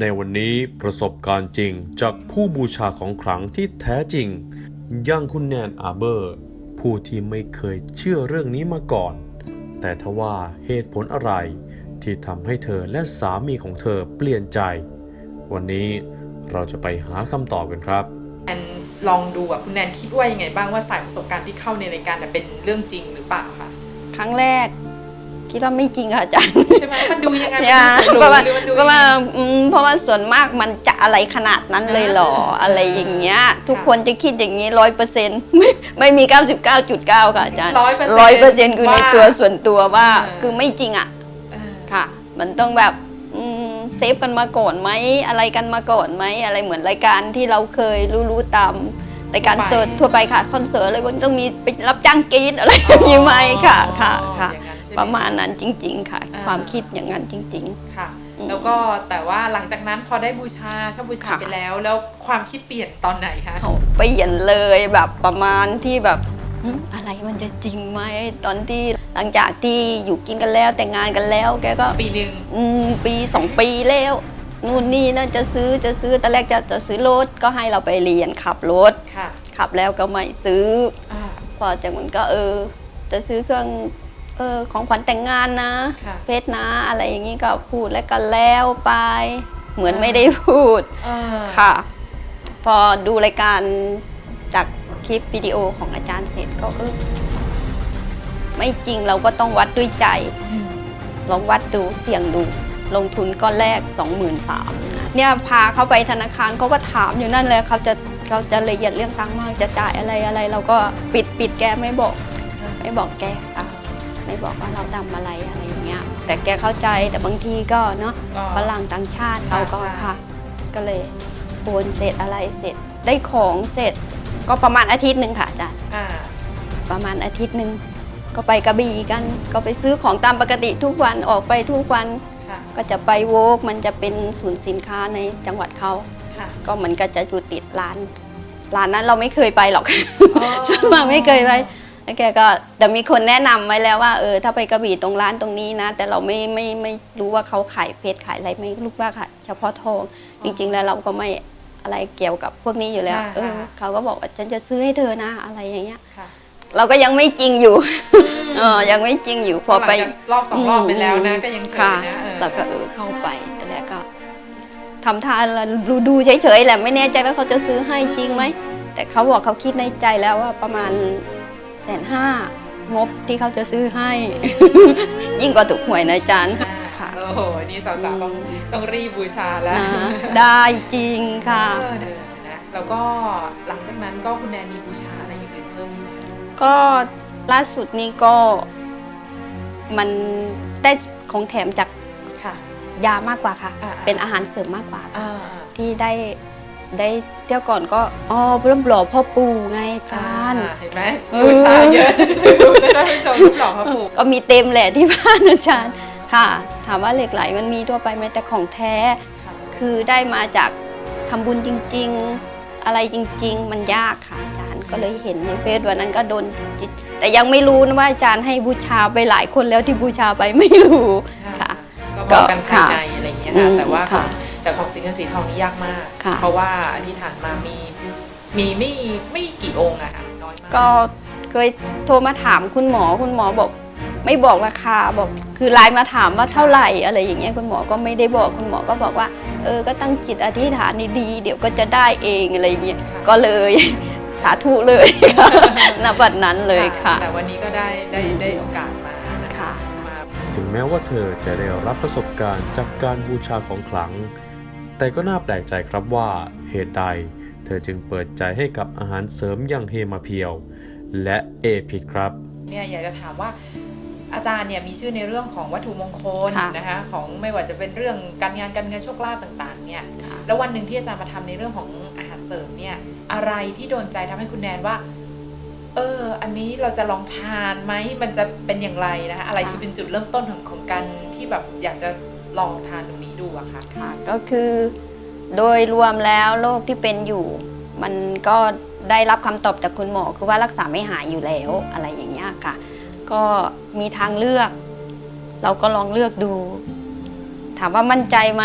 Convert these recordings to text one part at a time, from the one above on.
ในวันนี้ประสบการณ์จริงจากผู้บูชาของขลังที่แท้จริง อย่างคุณแนนอาเบอร์ ผู้ที่ไม่เคยเชื่อเรื่องนี้มาก่อน แต่ทว่าเหตุผลอะไร ที่ทำให้เธอและสามีของเธอเปลี่ยนใจ วันนี้เราจะไปหาคำตอบกันครับแนนลองดูอะคุณแนนคิดว่ายังไงบ้างว่าสายประสบการณ์ที่เข้าในรายการน่ะเป็นเรื่องจริงหรือเปล่าคะครั้งแรก คิดว่าไม่จริงค่ะอาจารย์ใช่ไหมมันดูยังไงอย่ามันดูเพราะว่าหรือมันดูเพราะว่าอืมเพราะว่าส่วนมากมันจะอะไรขนาดนั้นเลยเหรออะไรอย่างเงี้ย ทุกคนจะคิดอย่างนี้ร้อยเปอร์เซ็นต์ไม่ไม่มีเก้าสิบเก้าจุดเก้าค่ะอาจารย์100%ร้อยเปอร์เซ็นต์คือในตัวส่วนตัวว่าเออคือไม่จริงอะเออค่ะ มันต้องแบบอืมเซฟกันมาก่อนไหมอะไรกันมาก่อนไหมอะไรเหมือนรายการที่เราเคยรู้ๆตามรายการเสิร์ชทั่วไปค่ะคอนเสิร์ตอะไรพวกนี้ต้องมีไปรับจ้างกรีดอะไรอย่างนี้ไหมค่ะค่ะค่ะอย่างนั้นใช่ไหประมาณนั้นจริง ๆ ค่ะ อ่า ความคิดอย่างนั้นจริง ค่ะ อืม แล้วก็แต่ว่าหลังจากนั้นพอได้บูชาเช่าบูชาค่ะไปแล้ว แล้วความคิดเปลี่ยนตอนไหนคะ ๆเขาเปลี่ยนเลยแบบประมาณที่แบบหึอะไรมันจะจริงไหมตอนที่หลังจากที่อยู่กินกันแล้วแต่งงานกันแล้ว แกก็ ปีหนึ่ง อืมปีสองปีแล้วนู่นนี่นั่นจะซื้อจะซื้อตอนแรกจะจะซื้อรถก็ให้เราไปเรียนขับรถ ค่ะขับแล้วก็ไม่ซื้อ อ่าพอจากมันก็เออ จะซื้อเครื่อง เออของขวัญแต่งงานนะ ค่ะเพชรนะอะไรอย่างนี้ก็พูดแล้วก็แล้วไป เหมือนไม่ได้พูดอ่าค่ะ พอดูรายการจากคลิปวิดีโอของอาจารย์เสร็จก็เออไม่จริงเราก็ต้องวัดด้วยใจ อืมลองวัดดูเสี่ยงดู ลงทุนก้อนแรก 23,000เนี่ยพาเขาไปธนาคารเขาก็ถามอยู่นั่นเลยเขาจะเขาจะละเอียดเรื่องตังค์มากจะจ่ายอะไรอะไร เราก็ปิดปิดแกไม่บอก ไม่บอกแกอะ ไม่บอกว่าเราทำอะไรอะไรอย่างเงี้ย แต่แกเข้าใจแต่บางทีก็เนาะก็ฝรั่งต่างชาติเขาก็ใช่ ค่ะ ก็เลยโอนเสร็จอะไรเสร็จ ได้ของเสร็จ ก็ประมาณอาทิตย์หนึ่งค่ะอาจารย์ อ่า ประมาณอาทิตย์หนึ่งก็ไปกระบี่กัน ก็ไปซื้อของตามปกติทุกวันออกไปทุกวัน ค่ะ ก็จะไปโวกมันจะเป็นศูนย์สินค้าในจังหวัดเขา ค่ะ ก็เหมือนก็จะอยู่ติดร้าน ร้านนั้นเราไม่เคยไปหรอก อ๋อส่วนมากไม่เคยไป แล้วแกก็แต่มีคนแนะนำไว้แล้วว่าเออถ้าไปกระบี่ตรงร้านตรงนี้นะ แต่เราไม่ไม่ไม่รู้ว่าเขาขายเพชรขายอะไรไม่รู้ว่าค่ะ เฉพาะทองจริง ๆ แล้วเราก็ไม่อะไรเกี่ยวกับพวกนี้อยู่แล้วค่ะเออค่ะเขาก็บอกว่าฉันจะซื้อให้เธอนะอะไรอย่างเงี้ยค่ะเราก็ยังไม่จริงอยู่เออยังไม่จริงอยู่พอไปหลังจากรอบสองรอบไปแล้วนะก็ยังเฉยค่ะนะเออแล้วก็เออเข้าไปแต่แรกก็ทำทานแล้วดูดูเฉยๆแหละไม่แน่ใจว่าเขาจะซื้อให้จริงไหมแต่เขาบอกเขาคิดในใจแล้วว่าประมาณแส นห้างบที่เขาจะซื้อให้ ยิ่งกว่าถูกหวยนะอาจารย์อ่าค่ะ โอ้โห นี่สาวๆต้องต้องรีบบูชาแล้วนะได้จริงค่ะเออเออนะแล้วก็หลังจากนั้นก็คุณแนนมีบูชาอะไรอย่างอื่นเพิ่มไหมคะก็ล่าสุดนี้ก็มันได้ของแถมจากค่ะ ยามากกว่าค่ะ อ่าเป็นอาหารเสริมมากกว่า อ่าที่ได้ ได้เที่ยวก่อนก็อ๋อเริ่มหล่อพ่อปู่ไงอาจารย์อ่าเห็นไหมเออบูชาเยอะจนลืมเลยท่านผู้ชมรูปหล่อพระปู่ก็มีเต็มแหละที่บ้านอาจารย์ค่ะ ถามว่าเหล็กไหลมันมีทั่วไปไหมแต่ของแท้ค่ะคือได้มาจากทำบุญจริง ๆ อะไรจริง ๆ มันยากค่ะอาจารย์ก็เลยเห็นในเฟซวันนั้นก็โดนจิต แต่ยังไม่รู้นะว่าอาจารย์ให้บูชาไปหลายคนแล้วที่บูชาไปไม่รู้ค่ะ ก็บอกกันภายในค่ะอะไรอย่างเงี้ยอืค่ะมแต่ว่าค่ะ แต่ของสิงห์เงินสีทองนี่ยากมาก ค่ะ เพราะว่าอธิษฐานมามีมีไม่ไม่กี่องค์อะค่ะน้อยมากก็เคยโทรมาถามคุณหมอคุณหมอบอก ไม่บอกราคาบอกคือไลน์มาถามว่าเท่าไหร่อะไรอย่างเงี้ยคุณหมอก็ไม่ได้บอกคุณหมอก็บอกว่า เออก็ตั้งจิตอธิษฐานดีๆเดี๋ยวก็จะได้เองอะไรอย่างเงี้ยก็เลย สาธุเลยค่ะณบัดนั้นเลยค่ะ แต่วันนี้ก็ได้ได้ได้โอกาสมานะคะค่ะ มา ถึงแม้ว่าเธอจะได้รับประสบการณ์จากการบูชาของขลัง แต่ก็น่าแปลกใจครับว่าเหตุใด เธอจึงเปิดใจให้กับอาหารเสริมอย่างเฮมาเพียว และเอพิดครับ เนี่ยอยากจะถามว่าอาจารย์เนี่ยมีชื่อในเรื่องของวัตถุมงคลค่ะนะคะของไม่ว่าจะเป็นเรื่องการงานการเงินโชคลาภต่างๆเนี่ยค่ะ แล้ววันหนึ่งที่อาจารย์มาทำในเรื่องของอาหารเสริมเนี่ยอะไรที่โดนใจทำให้คุณแนนว่า เออ อันนี้เราจะลองทานไหมมันจะเป็นอย่างไรนะคะอะไรที่เป็นจุดเริ่มต้นของของการที่แบบอยากจะลองทานต รงนี้ดูอะค่ะค่ะ ก็คือโดยรวมแล้วโรคที่เป็นอยู่ มันก็ได้รับคำตอบจากคุณหมอคือว่ารักษาไม่หายอยู่แล้วอะไรอย่างเงี้ยค่ะ ก็มีทางเลือก เราก็ลองเลือกดู ถามว่ามั่นใจไหม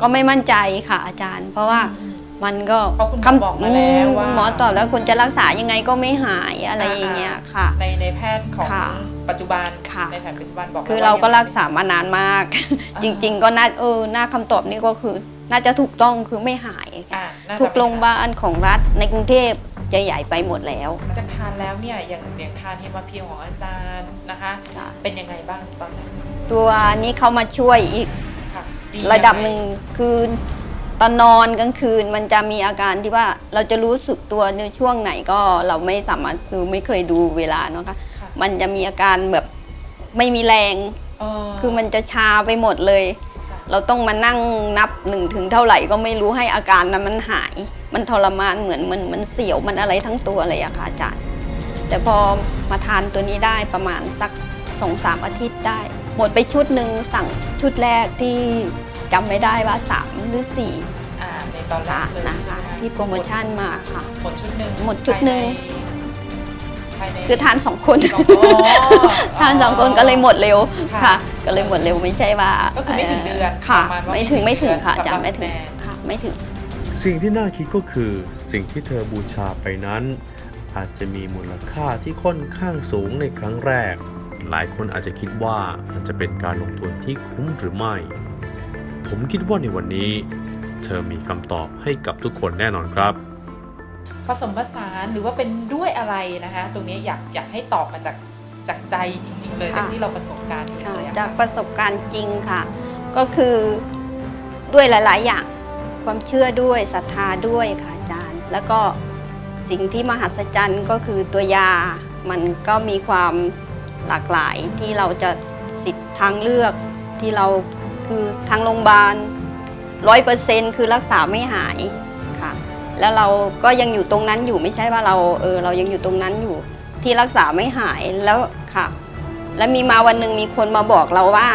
ก็ไม่มั่นใจค่ะอาจารย์ เพราะว่ามั นก็เพราะคุณหมอบอกมาแล้วว่าคุณหมอตอบแล้วคุณจะรักษายังไงก็ไม่หายอะไรอย่างเงี้ยค่ะ ในในแพทย์ของค่ะปัจจุบันค่ะ ในแผนปัจจุบันบอกคือแล้วเราก็ว่รักษามานานมากอ่าจริง ๆ ก็น่าเออหน้าคำตอบนี่ก็คือน่าจะถูกต้องคือไม่หายอ่าน่าจะทุกโรงพยาบาลของรัฐในกรุงเทพจะใหญ่ไปหมดแล้วหลังจากทานแล้วเนี่ยอย่างอย่างทานเฮมาเพียวของอาจารย์นะคะ ค่ะเป็นยังไงบ้างตอนนั้นตัวนี้เขามาช่วยอีกค่ะระดับหนึ่งคือ ตอนนอนกลางคืนมันจะมีอาการที่ว่าเราจะรู้สึกตัวในช่วงไหนก็เราไม่สามารถคือไม่เคยดูเวลาเนาะค่ะค่ะ มันจะมีอาการแบบไม่มีแรงเออคือมันจะชาไปหมดเลย ค่ะ เราต้องมานั่งนับหนึ่งถึงเท่าไหร่ก็ไม่รู้ให้อาการนั้นมันหาย มันทรมานเหมือนมันมันเสียวมันอะไรทั้งตัวเลยอะค่ะอาจารย์ แต่พอมาทานตัวนี้ได้ประมาณสักสองสามอาทิตย์ได้ หมดไปชุดหนึ่งสั่งชุดแรกที่ จำไม่ได้ว่าสามหรือสี่อ่าในตอนแรค่ะกเลยนะใช่คะไหมคะที่โปรโมชั่นมาค่ะ หมดชุดหนึ่งหมดชุดหนึ่ง ภายในคือทานสองคนสองอ๋อทานสองคนก็เลยหมดเร็วค่ะค่ะ ก็เลยหมดเร็วไม่ใช่ว่าก็คือไม่ถึงเดือนค่ะ ประมาณว่าไม่ถึงไม่ไม่ถึถึงงค่ะเดือนอาจารย์ไม่ถึงสำหรับแนนค่ะ ไม่ถึง สิ่งที่น่าคิดก็คือสิ่งที่เธอบูชาไปนั้น อาจจะมีมูลค่าที่ค่อนข้างสูงในครั้งแรก หลายคนอาจจะคิดว่ามันจะเป็นการลงทุนที่คุ้มหรือไม่ ผมคิดว่าในวันนี้ เธอมีคำตอบให้กับทุกคนแน่นอนครับ ผสมผสานหรือว่าเป็นด้วยอะไรนะคะ ตรงนี้อยากอยากให้ตอบมาจากจากใจจริง ๆ เลยค่ะจากที่เราประสบการณ์เองเลยอะจากประสบการณ์จริงค่ะ ก็คือด้วยหลาย ๆ อย่างความเชื่อด้วยศรัทธาด้วยค่ะอาจารย์ แล้วก็สิ่งที่มหัศจรรย์ก็คือตัวยา มันก็มีความหลากหลายที่เราจะสิทธิ์ทางเลือกที่เรา คือทางโรงพยาบาลร้อยเปอร์เซ็นคือรักษาไม่หายค่ะ แล้วเราก็ยังอยู่ตรงนั้นอยู่ไม่ใช่ว่าเราเออเรายังอยู่ตรงนั้นอยู่ ที่รักษาไม่หายแล้วค่ะ แล้วมีมาวันหนึ่งมีคนมาบอกเราว่า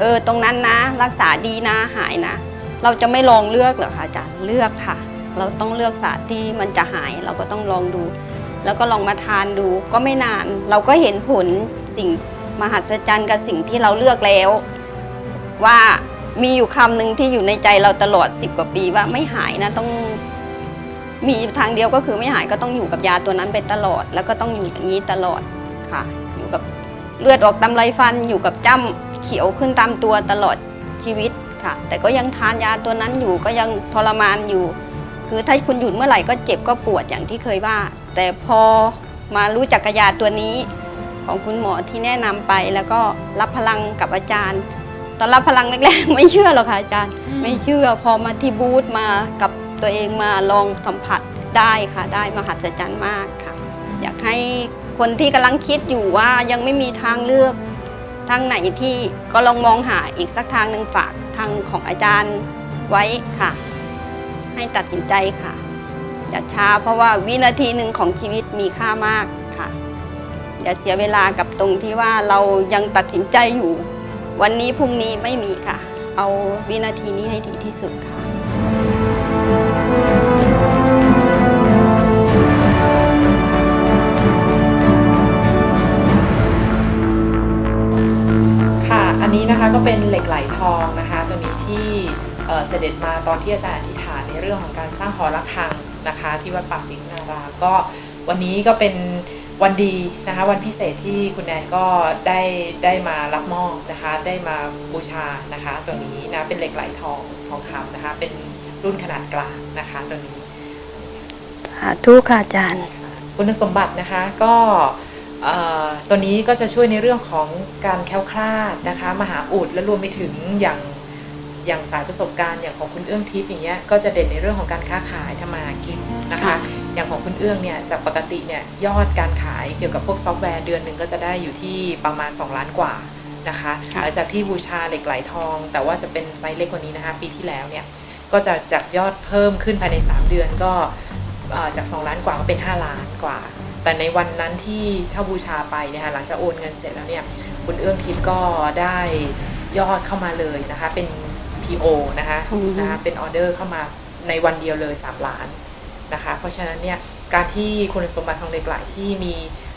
เออตรงนั้นนะ รักษาดีนะหายนะ เราจะไม่ลองเลือกหรอคะอาจารย์เลือกค่ะ เราต้องเลือกศาสตร์ที่มันจะหายเราก็ต้องลองดู แล้วก็ลองมาทานดูก็ไม่นาน เราก็เห็นผลสิ่งมหัศจรรย์กับสิ่งที่เราเลือกแล้ว ว่ามีอยู่คำหนึ่งที่อยู่ในใจเราตลอดสิบกว่าปีว่าไม่หายนะต้องมีทางเดียวก็คือไม่หายก็ต้องอยู่กับยาตัวนั้นไปตลอด แล้วก็ต้องอยู่อย่างนี้ตลอดค่ะ อยู่กับเลือดออกตามไรฟันอยู่กับจ้ำเขียวขึ้นตามตัวตลอดชีวิตค่ะ แต่ก็ยังทานยาตัวนั้นอยู่ก็ยังทรมานอยู่ คือถ้าคุณหยุดเมื่อไหร่ก็เจ็บก็ปวดอย่างที่เคยว่า แต่พอมารู้จักกยาตัวนี้ ของคุณหมอที่แนะนำไปแล้วก็รับพลังกับอาจารย์ ตอนรับพลังแรกๆ ไม่เชื่อหรอกค่ะอาจารย์ ไม่เชื่อพอมาที่บูธมากับตัวเองมาลองสัมผัสได้ค่ะ ได้มหัศจรรย์มากค่ะ อยากให้คนที่กำลังคิดอยู่ว่ายังไม่มีทางเลือกทางไหนที่ก็ลองมองหาอีกสักทางหนึ่งฝากทางของอาจารย์ไว้ค่ะ ให้ตัดสินใจค่ะอย่าช้าเพราะว่าวินาทีหนึ่งของชีวิตมีค่ามากค่ะ อย่าเสียเวลากับตรงที่ว่าเรายังตัดสินใจอยู่ วันนี้พรุ่งนี้ไม่มีค่ะ เอาวินาทีนี้ให้ดีที่สุดค่ะค่ะอันนี้นะคะก็เป็นเหล็กไหลทองนะคะตัวนี้ที่เเสด็จมาตอนที่อาจารย์อธิษฐานในเรื่องของการสร้างหอระฆังนะคะ ที่วัดป่าสิงห์นาราก็วันนี้ก็เป็น วันดีนะคะ วันพิเศษที่คุณแนนก็ได้ได้มารับมอบนะคะ ได้มาบูชานะคะ ตัวนี้นะเป็นเหล็กไหลทองทองคำนะคะ เป็นรุ่นขนาดกลางนะคะตัวนี้สาธุค่ะอาจารย์ คุณสมบัตินะคะก็เอ่อตัวนี้ก็จะช่วยในเรื่องของการแคล้วคลาดนะคะ มหาอุดและรวมไปถึงอย่างอย่างสายประสบการณ์อย่างของคุณเอื้องทิพย์อย่างเงี้ยก็จะเด่นในเรื่องของการค้าขายทำมาหากินนะคะค่ะ อย่างของคุณเอื้องเนี่ยจากปกติเนี่ยยอดการขายเกี่ยวกับพวกซอฟต์แวร์เดือนหนึ่งก็จะได้อยู่ที่ประมาณ 2 ล้านกว่านะคะหลังจากที่บูชาเหล็กไหลทอง แต่ว่าจะเป็นไซส์เล็กกว่านี้นะคะปีที่แล้วเนี่ยก็จะจากยอดเพิ่มขึ้นภายใน 3 เดือนก็เอ่อจาก 2 ล้านกว่าก็เป็น 5 ล้านกว่า แต่ในวันนั้นที่เช่าบูชาไปเนี่ยค่ะหลังจากโอนเงินเสร็จแล้วเนี่ยคุณเอื้องทิพย์ก็ได้ยอดเข้ามาเลยนะคะเป็น PO นะคะอือฮึนะคะเป็นออเดอร์เข้ามาในวันเดียวเลย 3 ล้าน นะคะ เพราะฉะนั้นเนี่ยการที่คุณสมบัติของเหล็กไหลที่มี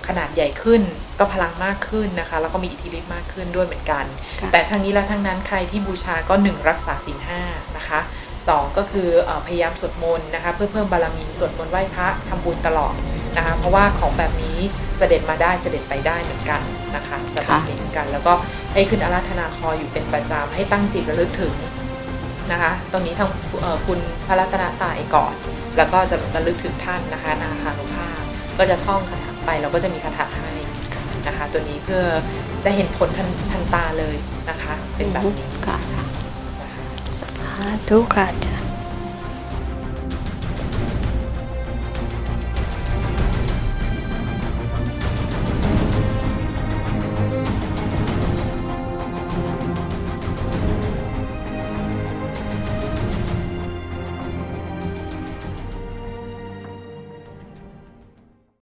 ขนาดใหญ่ขึ้นก็พลังมากขึ้นนะคะ แล้วก็มีอิทธิฤทธิ์มากขึ้นด้วยเหมือนกันค่ะแต่ทั้งนี้และทั้งนั้นใครที่บูชาก็หนึ่งรักษาศีลห้านะคะสองก็คือเออพยายามสวดมนต์นะคะเพื่อเพิ่มบารมีสวดมนต์ไหว้พระทำบุญตลอดนะคะเพราะว่าของแบบนี้เสด็จมาได้เสด็จไปได้เหมือนกันนะคะจะแบบนี้เหมือนกัน แล้วก็ให้ขึ้นอาราธนาคอยอยู่เป็นประจำให้ตั้งจิตระลึกถึง นะคะตรงนี้ทางเอ่อคุณพระรัตนตรัยก่อน แล้วก็จะระลึกถึงท่านนะคะนาคานุภาพ ก็จะท่องคาถาไปเราก็จะมีคาถาให้นะคะ ตัวนี้เพื่อจะเห็นผลทันทันตาเลยนะคะ เป็นแบบนี้ค่ะนะคะสาธุค่ะอาจารย์